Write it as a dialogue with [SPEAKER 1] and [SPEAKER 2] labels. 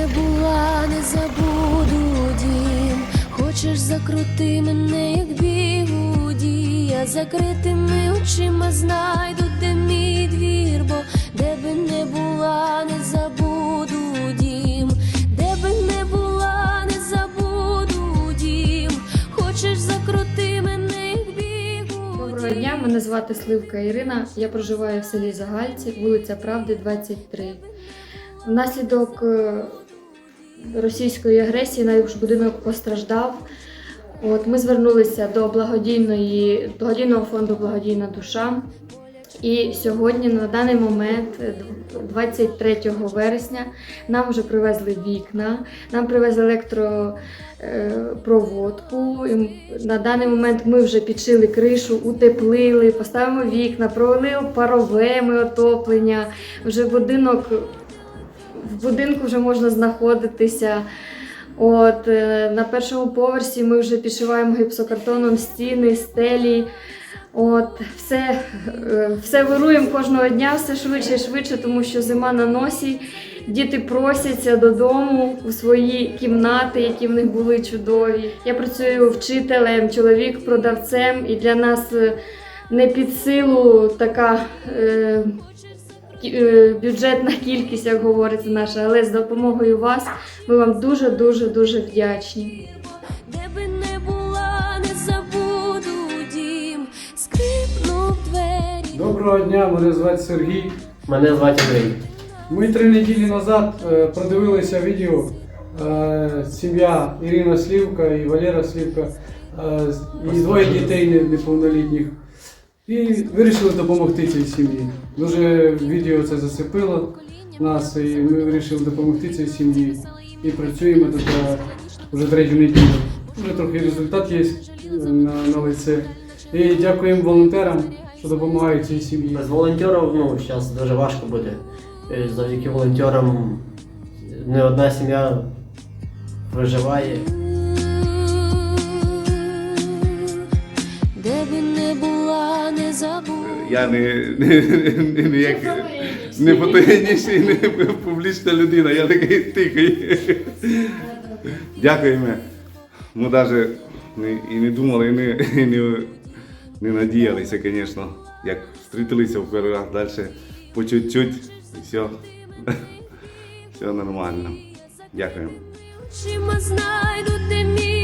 [SPEAKER 1] не була, не забуду дім. Хочеш закрути мене, як бігуді. Я закритими очима знайду, де мій двір, бо де би не була, не забуду дім. Де би не була, не забуду дім. Хочеш закрути мене, як бігуді.
[SPEAKER 2] Доброго дня, мене звати Сливка Ірина. Я проживаю в селі Загальці, вулиця Правди, 23. Внаслідок е, російської агресії наш будинок постраждав. От, ми звернулися до благодійної, благодійного фонду Благодійна душа. І сьогодні, на даний момент, е, 23 вересня, нам вже привезли вікна, нам привезли електропроводку. І на даний момент ми вже підшили кришу, утеплили, поставимо вікна, провели парове ми отоплення. Вже будинок в будинку вже можна знаходитися. От е, на першому поверсі ми вже підшиваємо гіпсокартоном стіни, стелі. От, все, е, все вируємо кожного дня, все швидше і швидше, тому що зима на носі. Діти просяться додому у свої кімнати, які в них були чудові. Я працюю вчителем, чоловік продавцем, і для нас е, не під силу така е, бюджетна кількість, як говориться наша, але з допомогою вас ми вам дуже дуже дуже вдячні.
[SPEAKER 1] Де би не була, не забуду дім, скрипнув.
[SPEAKER 3] Доброго дня, мене звати Сергій.
[SPEAKER 4] Мене звати Андрій.
[SPEAKER 3] Ми три неділі назад е, продивилися відео е, сім'я Ірина Слівка і Валера Слівка, е, з- і двоє дітей не- неповнолітніх. І вирішили допомогти цій сім'ї. Дуже відео це зацепило нас, і ми вирішили допомогти цій сім'ї. І працюємо тут е, вже третю неділю. Вже трохи результат є е, на, на лице. І дякуємо волонтерам, що допомагають цій сім'ї.
[SPEAKER 4] Без волонтерів ну, зараз дуже важко буде. Е, Завдяки волонтерам не одна сім'я виживає.
[SPEAKER 5] Я не, не, не, не, як, не фотогенічний, не публічна людина, я такий тихий. Дякуємо. Ми навіть і не думали, і не, і не, не надіялися, звісно. Як зустрілися в перший раз, далі по чуть-чуть, і все. Все нормально. Дякуємо.
[SPEAKER 1] Очима знайду, де мій.